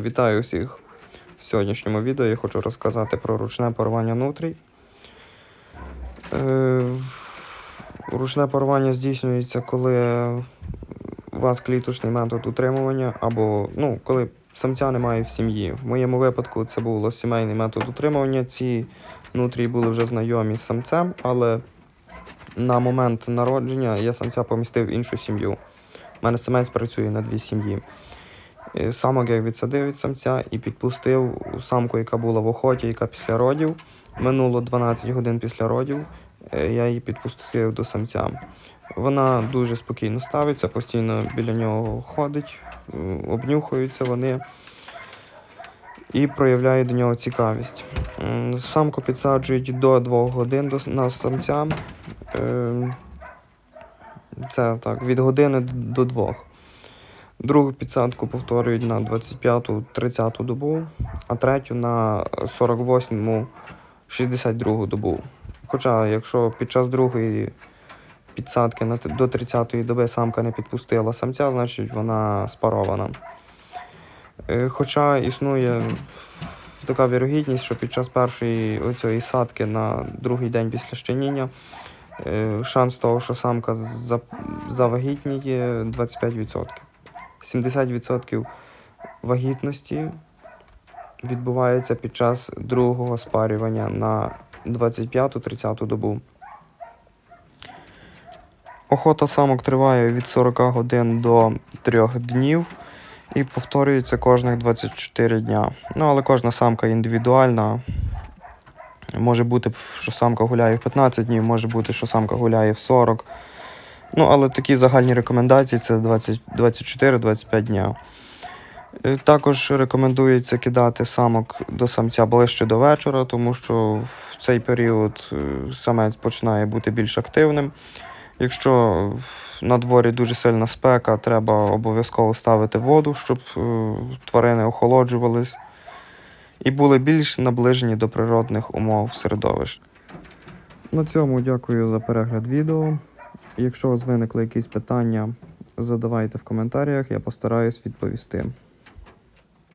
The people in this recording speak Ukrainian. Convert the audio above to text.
Вітаю всіх в сьогоднішньому відео. Я хочу розказати про ручне парування нутрій. Е, Ручне парування здійснюється, коли у вас кліточний метод утримування, або ну, коли самця немає в сім'ї. В моєму випадку це був сімейний метод утримування. Ці нутрії були вже знайомі з самцем, але на момент народження я самця помістив в іншу сім'ю. У мене самець працює на дві сім'ї. Е, Самок я відсадив від самця і підпустив самку, яка була в охоті, яка після родів. Минуло 12 годин після родів. е, Я її підпустив до самця. Вона дуже спокійно ставиться, постійно біля нього ходить, е, обнюхуються вони і проявляють до нього цікавість. Самку підсаджують до 2 годин на самця. Е, Це так, від години до 2. Другу підсадку повторюють на 25-30 добу, а третю на 48-62 добу. Хоча, якщо під час другої підсадки до 30-ї доби самка не підпустила самця, значить вона спарована. Е, Хоча існує така вірогідність, що під час першої оцієї садки на другий день після щеніння е, шанс того, що самка завагітніє 25%. 70% вагітності відбувається під час другого спарювання на 25-30 добу. Охота самок триває від 40 годин до 3 днів і повторюється кожних 24 дня. Ну, але кожна самка індивідуальна. Може бути, що самка гуляє в 15 днів, може бути, що самка гуляє в 40. Ну, але такі загальні рекомендації це 24-25 дня. Е, Також рекомендується кидати самок до самця ближче до вечора, тому що в цей період е, самець починає бути більш активним. Якщо на дворі дуже сильна спека, треба обов'язково ставити воду, щоб е, тварини охолоджувались і були більш наближені до природних умов середовищ. На цьому дякую за перегляд відео. Якщо у вас виникли якісь питання, задавайте в коментарях, я постараюсь відповісти.